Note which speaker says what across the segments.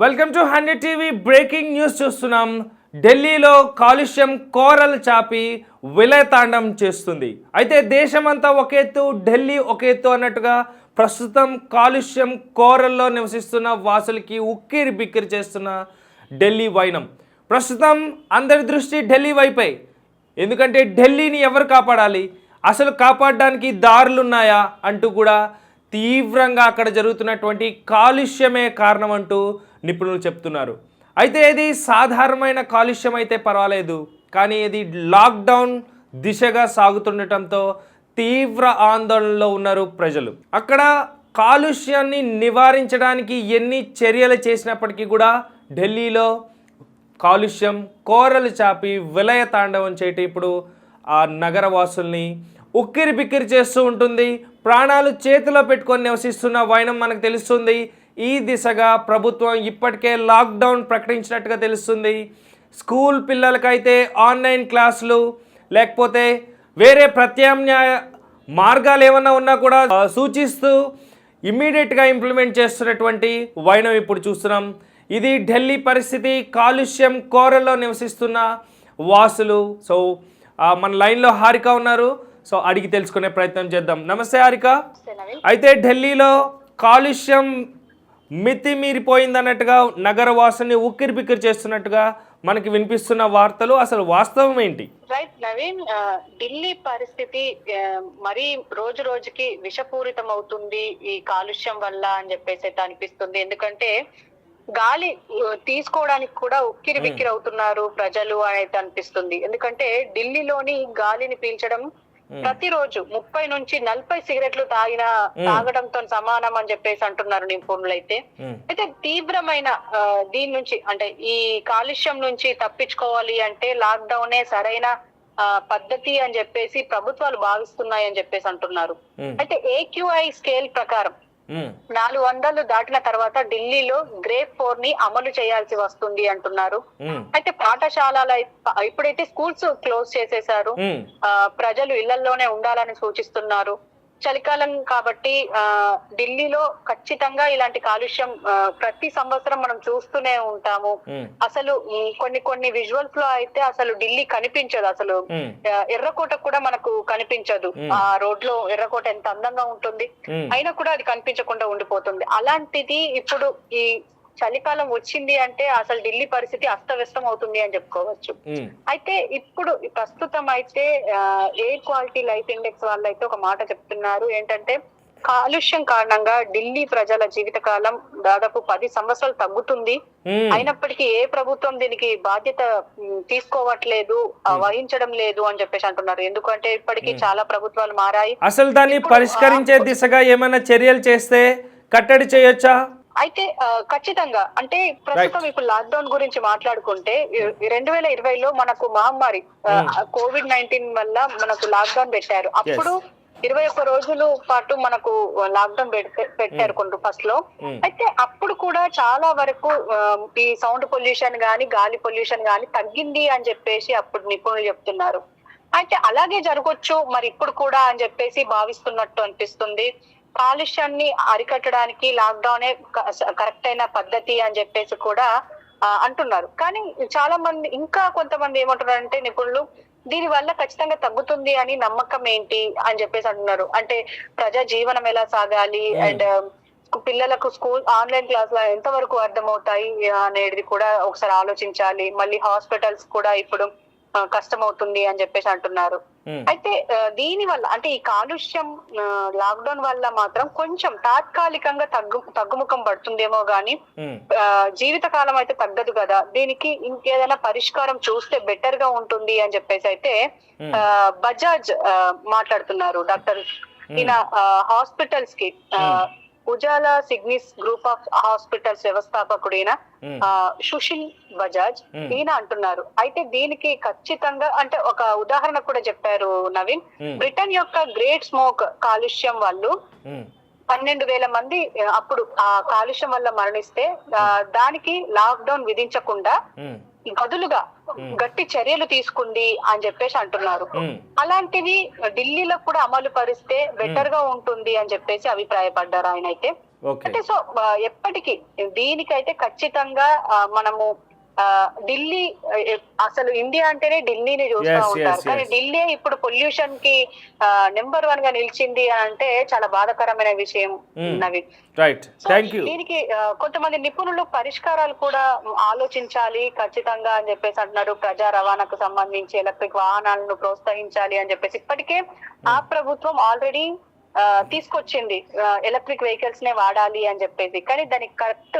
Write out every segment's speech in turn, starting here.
Speaker 1: Welcome to hundred TV breaking news చూస్తున్నాం. ఢిల్లీలో కాలుష్యం కోరలు చాపి విలయతాండం చేస్తుంది. అయితే దేశమంతా ఒక ఎత్తు ఢిల్లీ ఒక ఎత్తు అన్నట్టుగా ప్రస్తుతం కాలుష్యం కోరల్లో నివసిస్తున్న వాసులకి ఉక్కిరి బిక్కిరి చేస్తున్న ఢిల్లీ వైనం. ప్రస్తుతం అందరి దృష్టి ఢిల్లీ వైపే. ఎందుకంటే ఢిల్లీని ఎవరు కాపాడాలి? అసలు కాపాడడానికి దారులు ఉన్నాయా అంటూ కూడా తీవ్రంగా అక్కడ జరుగుతున్నటువంటి కాలుష్యమే కారణం అంటూ నిపుణులు చెప్తున్నారు. అయితే ఇది సాధారణమైన కాలుష్యం అయితే పర్వాలేదు. కానీ ఇది లాక్డౌన్ దిశగా సాగుతుండటంతో తీవ్ర ఆందోళనలో ఉన్నారు ప్రజలు. అక్కడ కాలుష్యాన్ని నివారించడానికి ఎన్ని చర్యలు చేసినప్పటికీ కూడా ఢిల్లీలో కాలుష్యం కోరలు చాపి విలయ తాండవం చేయటం ఇప్పుడు ఆ నగరవాసుల్ని ఉక్కిరి బిక్కిరి చేస్తూ ఉంటుంది. ప్రాణాలు చేతిలో పెట్టుకొని నివసిస్తున్న వైనం మనకు తెలుస్తుంది. ఈ దిశగా ప్రభుత్వం ఇప్పటికే లాక్డౌన్ ప్రకటించినట్టుగా తెలుస్తుంది. స్కూల్ పిల్లలకైతే ఆన్లైన్ క్లాసులు లేకపోతే వేరే ప్రత్యామ్నాయ మార్గాలు ఏమన్నా ఉన్నా కూడా సూచిస్తూ ఇమ్మీడియట్గా ఇంప్లిమెంట్ చేస్తున్నటువంటి వైనం ఇప్పుడు చూస్తున్నాం. ఇది ఢిల్లీ పరిస్థితి కాలుష్యం కోరల్లో నివసిస్తున్న వాసులు. సో మన లైన్లో హారిక ఉన్నారు. సో అడిగి తెలుసుకునే ప్రయత్నం చేద్దాం. నమస్తే హారిక. అయితే ఢిల్లీలో కాలుష్యం మితి మీరిపోయింది అన్నట్టుగా నగర వాసుని ఉక్కిరి బిక్కిరి చేస్తున్నట్టుగా మనకి వినిపిస్తున్న వార్తలు అసలు వాస్తవం ఏంటి?
Speaker 2: రైట్ నవీన్ ఢిల్లీ పరిస్థితి మరీ రోజు రోజుకి విషపూరితం అవుతుంది ఈ కాలుష్యం వల్ల అని చెప్పేసి అయితే అనిపిస్తుంది. ఎందుకంటే గాలి తీసుకోవడానికి కూడా ఉక్కిరి బిక్కిరి అవుతున్నారు ప్రజలు అని అయితే అనిపిస్తుంది. ఎందుకంటే ఢిల్లీలోని గాలిని పీల్చడం ప్రతిరోజు ముప్పై నుంచి నలభై సిగరెట్లు తాగిన తాగడంతో సమానం అని చెప్పేసి అంటున్నారు నిపుణులు అయితే. అయితే తీవ్రమైన దీని నుంచి అంటే ఈ కాలుష్యం నుంచి తప్పించుకోవాలి అంటే లాక్డౌనే సరైన ఆ, పద్ధతి అని చెప్పేసి ప్రభుత్వాలు భావిస్తున్నాయి అని చెప్పేసి అంటున్నారు. అయితే ఏక్యూఐ స్కేల్ ప్రకారం నాలుగు వందలు దాటిన తర్వాత ఢిల్లీలో గ్రేప్ ఫోర్ని అమలు చేయాల్సి వస్తుంది అంటున్నారు. అయితే పాఠశాలలు ఇప్పుడైతే స్కూల్స్ క్లోజ్ చేసేశారు. ప్రజలు ఇళ్ళలోనే ఉండాలని సూచిస్తున్నారు. చలికాలం కాబట్టి ఆ ఢిల్లీలో ఖచ్చితంగా ఇలాంటి కాలుష్యం ప్రతి సంవత్సరం మనం చూస్తూనే ఉంటాము. అసలు కొన్ని కొన్ని విజువల్స్లో అయితే అసలు ఢిల్లీ కనిపించదు అసలు. ఎర్రకోట కూడా మనకు కనిపించదు. ఆ రోడ్లో ఎర్రకోట ఎంత అందంగా ఉంటుంది. అయినా కూడా అది కనిపించకుండా ఉండిపోతుంది. అలాంటిది ఇప్పుడు ఈ చలికాలం వచ్చింది అంటే అసలు ఢిల్లీ పరిస్థితి అస్తవ్యస్తం అవుతుంది అని చెప్పుకోవచ్చు. అయితే ఇప్పుడు ప్రస్తుతం అయితే ఎయిర్ క్వాలిటీ లైఫ్ ఇండెక్స్ వాళ్ళు అయితే ఒక మాట చెప్తున్నారు. ఏంటంటే కాలుష్యం కారణంగా ఢిల్లీ ప్రజల జీవితకాలం దాదాపు పది సంవత్సరాలు తగ్గుతుంది. అయినప్పటికీ ఏ ప్రభుత్వం దీనికి బాధ్యత తీసుకోవట్లేదు వహించడం లేదు అని చెప్పేసి అంటున్నారు. ఎందుకంటే ఇప్పటికీ చాలా ప్రభుత్వాలు మారాయి.
Speaker 1: అసలు దాన్ని పరిష్కరించే దిశగా ఏమైనా చర్యలు చేస్తే కట్టడి చేయొచ్చా?
Speaker 2: అయితే ఖచ్చితంగా. అంటే ప్రస్తుతం ఇప్పుడు లాక్డౌన్ గురించి మాట్లాడుకుంటే రెండు వేల ఇరవైలో మనకు మహమ్మారి కోవిడ్ నైన్టీన్ వల్ల మనకు లాక్డౌన్ పెట్టారు. అప్పుడు ఇరవై ఒక్క రోజుల పాటు మనకు లాక్డౌన్ పెట్టారు కొన్ని ఫస్ట్లో
Speaker 1: Hmm.
Speaker 2: అయితే అప్పుడు కూడా చాలా వరకు ఈ సౌండ్ పొల్యూషన్ గాని గాలి పొల్యూషన్ గాని తగ్గింది అని చెప్పేసి అప్పుడు నిపుణులు చెప్తున్నారు. అయితే అలాగే జరగొచ్చు మరి ఇప్పుడు కూడా అని చెప్పేసి భావిస్తున్నట్టు అనిపిస్తుంది. కాలుష్యాన్ని అరికట్టడానికి లాక్డౌనే కరెక్ట్ అయిన పద్ధతి అని చెప్పేసి కూడా అంటున్నారు. కానీ చాలా మంది ఇంకా కొంతమంది ఏమంటున్నారంటే నిపుణులు దీని వల్ల ఖచ్చితంగా తగ్గుతుంది అని నమ్మకం ఏంటి అని చెప్పేసి అంటున్నారు. అంటే ప్రజా జీవనం ఎలా సాగాలి అండ్ పిల్లలకు స్కూల్ ఆన్లైన్ క్లాస్ ఎంత వరకు అర్థమవుతాయి అనేది కూడా ఒకసారి ఆలోచించాలి. మళ్ళీ హాస్పిటల్స్ కూడా ఇప్పుడు ఆ, కష్టమవుతుంది అని చెప్పేసి అంటున్నారు. అయితే దీని వల్ల అంటే ఈ కాలుష్యం లాక్డౌన్ వల్ల మాత్రం కొంచెం తాత్కాలికంగా తగ్గు తగ్గుముఖం పడుతుందేమో గానీ జీవితకాలం అయితే తగ్గదు కదా. దీనికి ఇంకేదైనా పరిష్కారం చూస్తే బెటర్గా ఉంటుంది అని చెప్పేసి అయితే బజాజ్ మాట్లాడుతున్నారు డాక్టర్ ఈయన హాస్పిటల్స్కి Ujala Cygnus group of hospitals వ్యవస్థాపకుడు ఈయన
Speaker 1: ఉమ్,
Speaker 2: ఆ, సుశీల్ బజాజ్. ఈయన అంటున్నారు. అయితే దీనికి ఖచ్చితంగా అంటే ఒక ఉదాహరణ కూడా చెప్పారు నవీన్. బ్రిటన్ యొక్క గ్రేట్ స్మోక్ కాలుష్యం వాళ్ళు పన్నెండు వేల మంది అప్పుడు ఆ కాలుష్యం వల్ల మరణిస్తే దానికి లాక్ డౌన్ విధించకుండా బదులుగా గట్టి చర్యలు తీసుకుంది అని చెప్పేసి అంటున్నారు. అలాంటివి ఢిల్లీలో కూడా అమలు పరిస్తే బెటర్గా ఉంటుంది అని చెప్పేసి అభిప్రాయపడ్డారు ఆయన అయితే. అంటే సో ఎప్పటికీ దీనికైతే ఖచ్చితంగా మనము ఢిల్లీ అసలు ఇండియా అంటేనే ఢిల్లీని చూస్తూ ఉంటారు. కానీ. ఢిల్లీ ఇప్పుడు పొల్యూషన్కి నెంబర్ వన్గా నిలిచింది అని అంటే చాలా బాధాకరమైన విషయం
Speaker 1: Mm.
Speaker 2: నవీన్ దీనికి కొంతమంది నిపుణులు పరిష్కారాలు కూడా ఆలోచించాలి ఖచ్చితంగా అని చెప్పేసి అంటున్నారు. ప్రజా రవాణాకు సంబంధించి ఎలక్ట్రిక్ వాహనాలను ప్రోత్సహించాలి అని చెప్పేసి. ఇప్పటికే ఆ ప్రభుత్వం ఆల్రెడీ తీసుకొచ్చింది. ఎలక్ట్రిక్ వెహికల్స్ నే వాడాలి అని చెప్పేసి. కానీ దానికి కరెక్ట్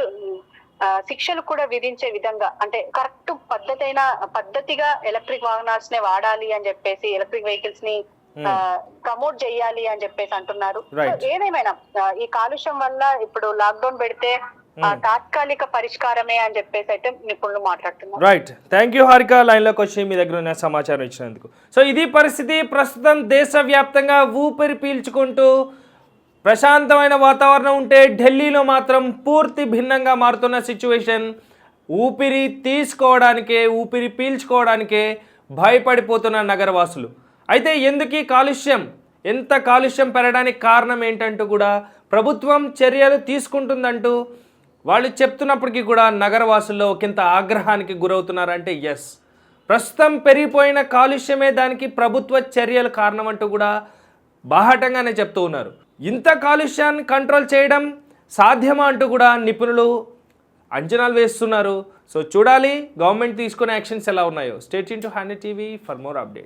Speaker 2: శిక్షలు కూడా విధించే విధంగా అంటే కరెక్ట్ పద్ధతైన పద్ధతిగా ఎలక్ట్రిక్ వాహనాల్స్ నే వాడాలి అని చెప్పేసి ఎలక్ట్రిక్ వెహికల్స్ని ప్రమోట్ చేయాలి అని చెప్పేసి అంటున్నారు. ఏదేమైనా ఈ కాలుష్యం వల్ల ఇప్పుడు లాక్డౌన్ పెడితే ఆ, తాత్కాలిక పరిష్కారమే అని చెప్పేసి అయితే నిపుణులు మాట్లాడుతున్నారు.
Speaker 1: రైట్ థ్యాంక్ యూ హారిక లైన్లోకి వచ్చి మీ దగ్గర ఉన్న సమాచారం ఇచ్చినందుకు. సో ఇది పరిస్థితి ప్రస్తుతం దేశవ్యాప్తంగా ఊపిరి పీల్చుకుంటూ ప్రశాంతమైన వాతావరణం ఉంటే ఢిల్లీలో మాత్రం పూర్తి భిన్నంగా మారుతున్న సిచ్యువేషన్. ఊపిరి తీసుకోవడానికే ఊపిరి పీల్చుకోవడానికే భయపడిపోతున్న నగరవాసులు. అయితే ఎందుకీ కాలుష్యం? ఎంత కాలుష్యం పెరగడానికి కారణం ఏంటంటూ కూడా ప్రభుత్వం చర్యలు తీసుకుంటుందంటూ వాళ్ళు చెప్తున్నప్పటికీ కూడా నగరవాసుల్లో ఒకంత ఆగ్రహానికి గురవుతున్నారంటే ఎస్ ప్రస్తుతం పెరిగిపోయిన కాలుష్యమే దానికి ప్రభుత్వ చర్యలు కారణం అంటూ కూడా బాహాటంగానే చెప్తూ ఉన్నారు. ఇంత కాలుష్యాన్ని కంట్రోల్ చేయడం సాధ్యమా అంటూ కూడా నిపుణులు అంచనాలు వేస్తున్నారు. సో చూడాలి గవర్నమెంట్ తీసుకునే యాక్షన్స్ ఎలా ఉన్నాయో. State into hand TV for more update